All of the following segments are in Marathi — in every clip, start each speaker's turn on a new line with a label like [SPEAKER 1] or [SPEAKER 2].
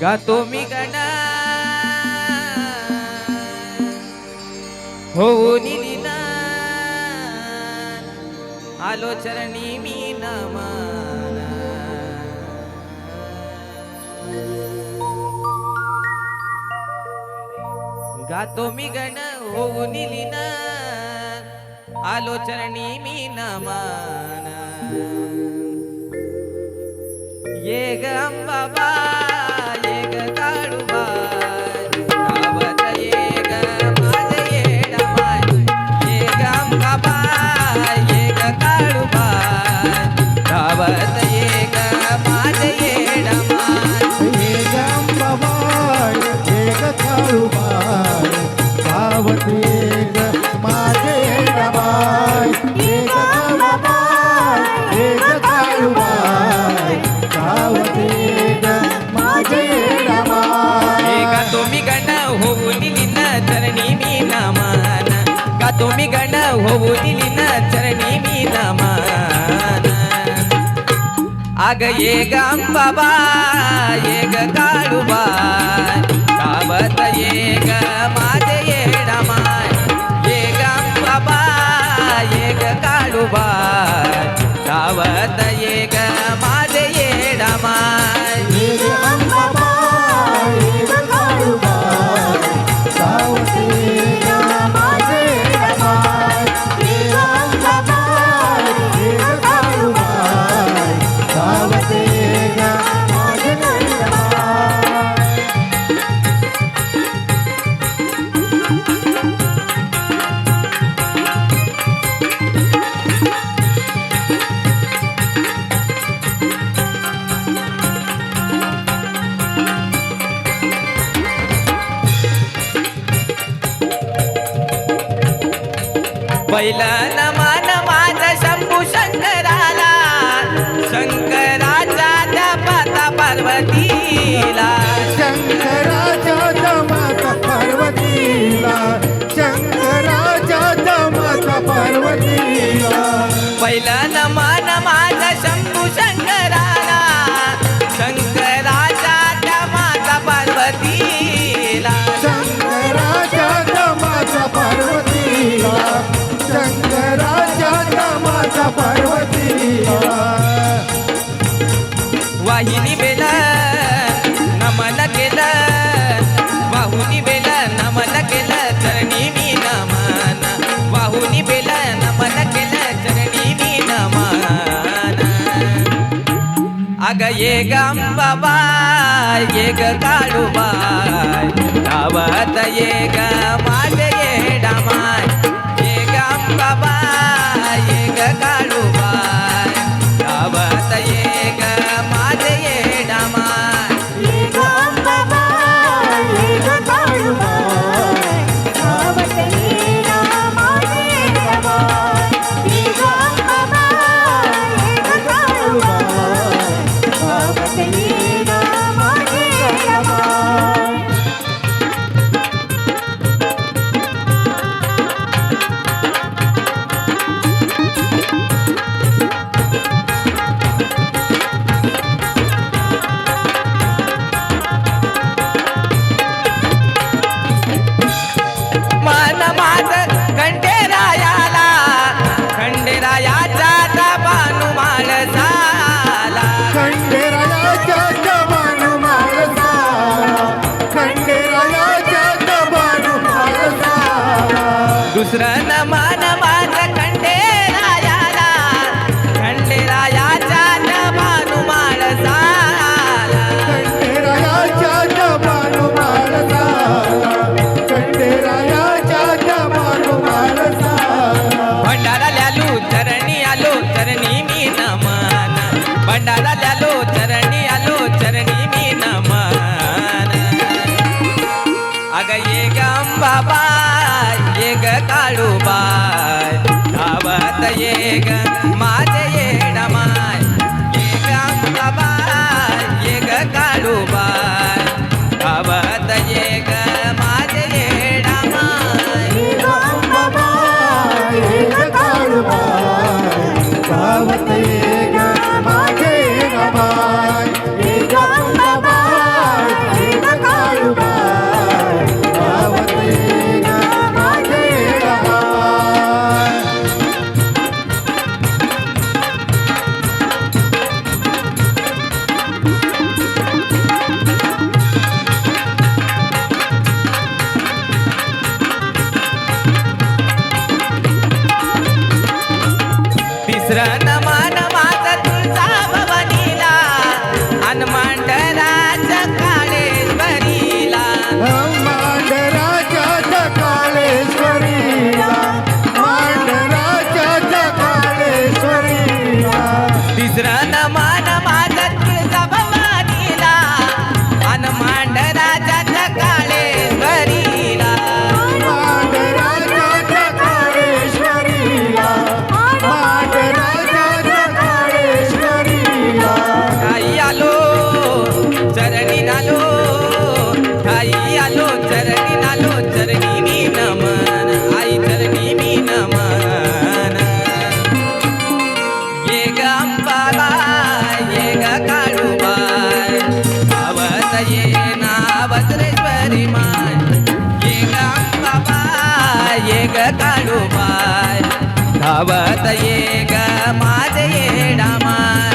[SPEAKER 1] गातो मी गणा. होऊन दिना आलो चरणी मी नमाना. गातो मी गण होऊन दिना आलो चरणी मी नमाना. ये ग तुम्ही गण होऊ दिली ना चरणी मी नमान अग ये गम बाबा ये गाडूबा बाबत ये ग माझे ये रामा ये गम बाबा ये गाडूबा bailar गाम बाबा
[SPEAKER 2] एक काळूबाई
[SPEAKER 1] नावत ये మాయేగా ಡಮಾಯ ಧಾವತ ಏಕ
[SPEAKER 2] ಮಾತೆಯೇ ಡಮಾಯ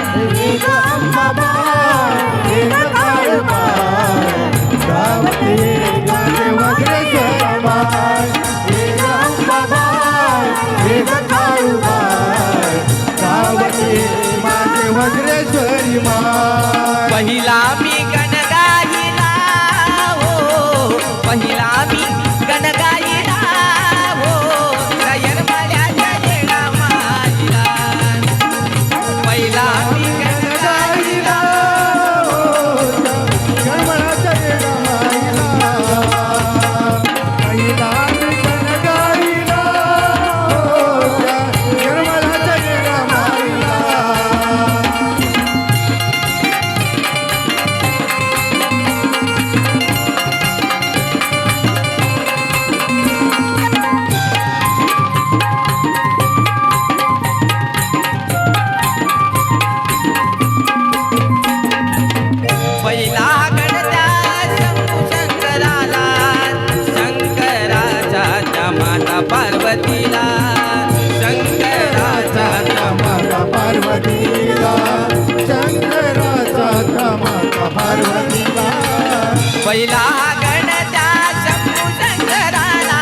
[SPEAKER 1] पहिला गणचा शंभू शंकराला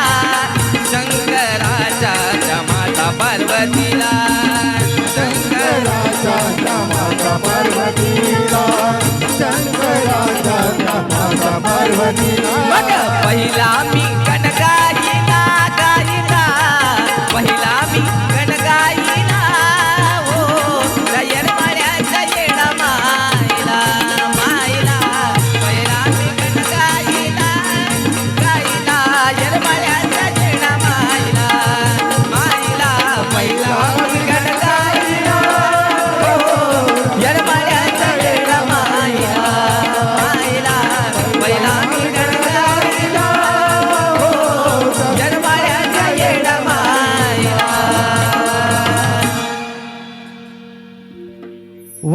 [SPEAKER 2] शंकराचा जमाता पार्वतीला. शंकराचा जमाता पार्वतीला शंकराचा जमाता पार्वतीला.
[SPEAKER 1] पहिला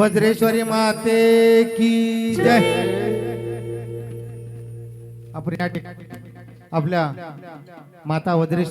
[SPEAKER 2] वज्रेश्वरी माते की जय. आपण या ठिकाणी आपल्या माता वज्रेश्वरी